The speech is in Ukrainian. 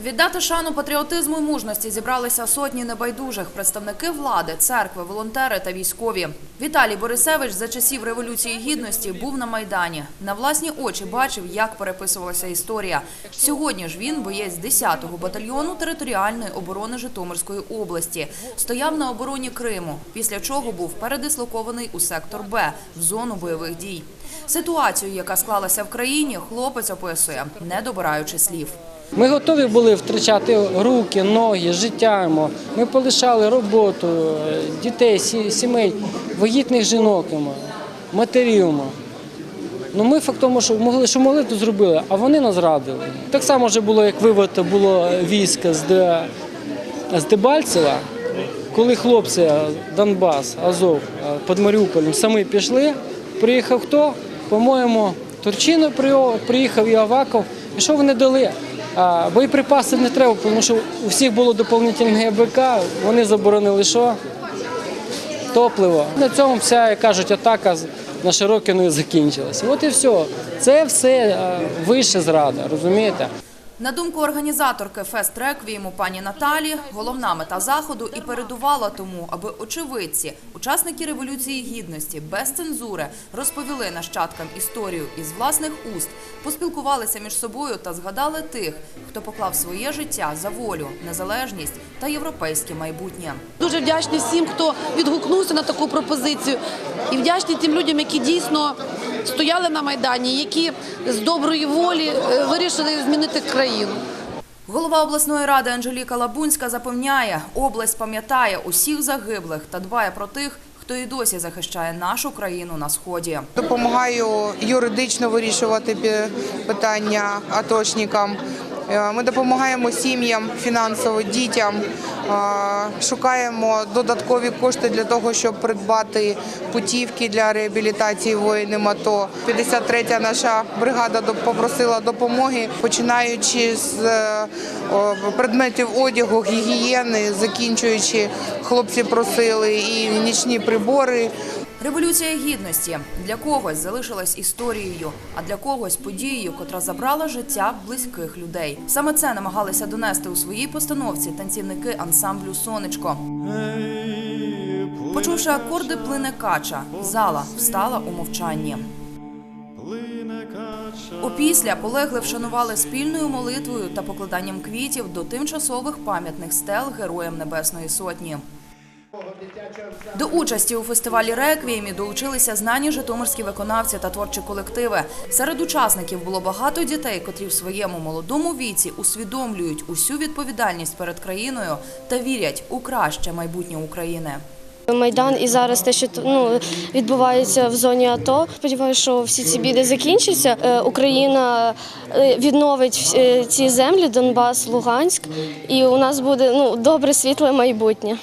Віддати шану патріотизму і мужності зібралися сотні небайдужих представники влади, церкви, волонтери та військові. Віталій Борисевич за часів революції гідності був на майдані. На власні очі бачив, як переписувалася історія. Сьогодні ж він боєць 10-го батальйону територіальної оборони Житомирської області. Стояв на обороні Криму, після чого був передислокований у сектор Б в зону бойових дій. Ситуацію, яка склалася в країні, хлопець описує, не добираючи слів. Ми готові були втрачати руки, ноги, життя. Ми полишали роботу, е, дітей, сімей, вагітних жінок, матерів. Ну ми факт тому, що могли, що могли, то зробили, а вони нас зрадили. Так само вже було, як вивод було війська з, Де, з Дебальцева, коли хлопці е, Донбас, Азов е, під Маріуполем самі пішли. Приїхав хто? По-моєму, Турчинов приїхав і Аваков. І що вони дали? Боєприпаси не треба, тому що у всіх було доповнительне ГБК, вони заборонили що? Топливо. На цьому вся, як кажуть, атака на Широкіну закінчилася. От і все. Це все вище зрада, розумієте? На думку організаторки фест реквієму пані Наталі, головна мета заходу і передувала тому, аби очевидці, учасники революції гідності без цензури розповіли нащадкам історію із власних уст, поспілкувалися між собою та згадали тих, хто поклав своє життя за волю, незалежність та європейське майбутнє. Дуже вдячні всім, хто відгукнувся на таку пропозицію, і вдячні тим людям, які дійсно стояли на майдані, які з доброї волі е, вирішили змінити країну. Голова обласної ради Анжеліка Лабунська запевняє, область пам'ятає усіх загиблих та дбає про тих, хто і досі захищає нашу країну на сході. Допомагаю юридично вирішувати пі- питання атошникам. Е, Ми допомагаємо сім'ям фінансово, дітям, е, шукаємо додаткові кошти для того, щоб придбати путівки для реабілітації воїнів АТО. 53-я наша бригада попросила допомоги, починаючи з е, предметів одягу, гігієни, закінчуючи, хлопці просили і нічні прибори. Революція гідності для когось залишилась історією, а для когось подією, котра забрала життя близьких людей. Саме це намагалися донести у своїй постановці танцівники ансамблю Сонечко. Почувши акорди плине кача, зала встала у мовчанні. Опісля полегли вшанували спільною молитвою та покладанням квітів до тимчасових пам'ятних стел Героям Небесної Сотні. До участі у фестивалі «Реквіємі» долучилися знані житомирські виконавці та творчі колективи. Серед учасників було багато дітей, котрі в своєму молодому віці усвідомлюють усю відповідальність перед країною та вірять у краще майбутнє України. Майдан і зараз те, що ну, відбувається в зоні АТО. Сподіваюся, що всі ці біди закінчаться. Е, Україна е, відновить е, ці землі, Донбас, Луганськ, і у нас буде ну, добре світле майбутнє.